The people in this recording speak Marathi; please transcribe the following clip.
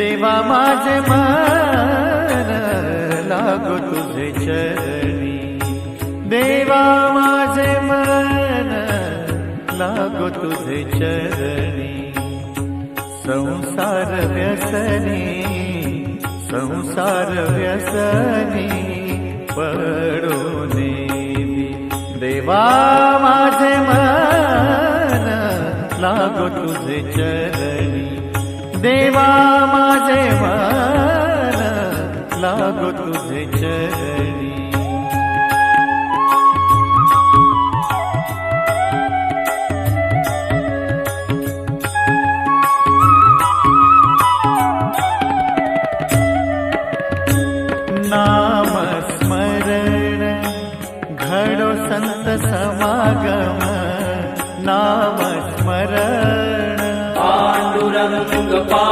देवा माझे मन लागो तुझे चरणी. देवा माझे मन लागो तुझे चरणी. संसार व्यसनी संसार व्यसनी पडून देवा माझे मन लागो तुझे चरणी. देवा लागो तुझे चरणी. नामस्मरण घडो संत समागम. नामस्मरण. पाण्डुरङ्गपा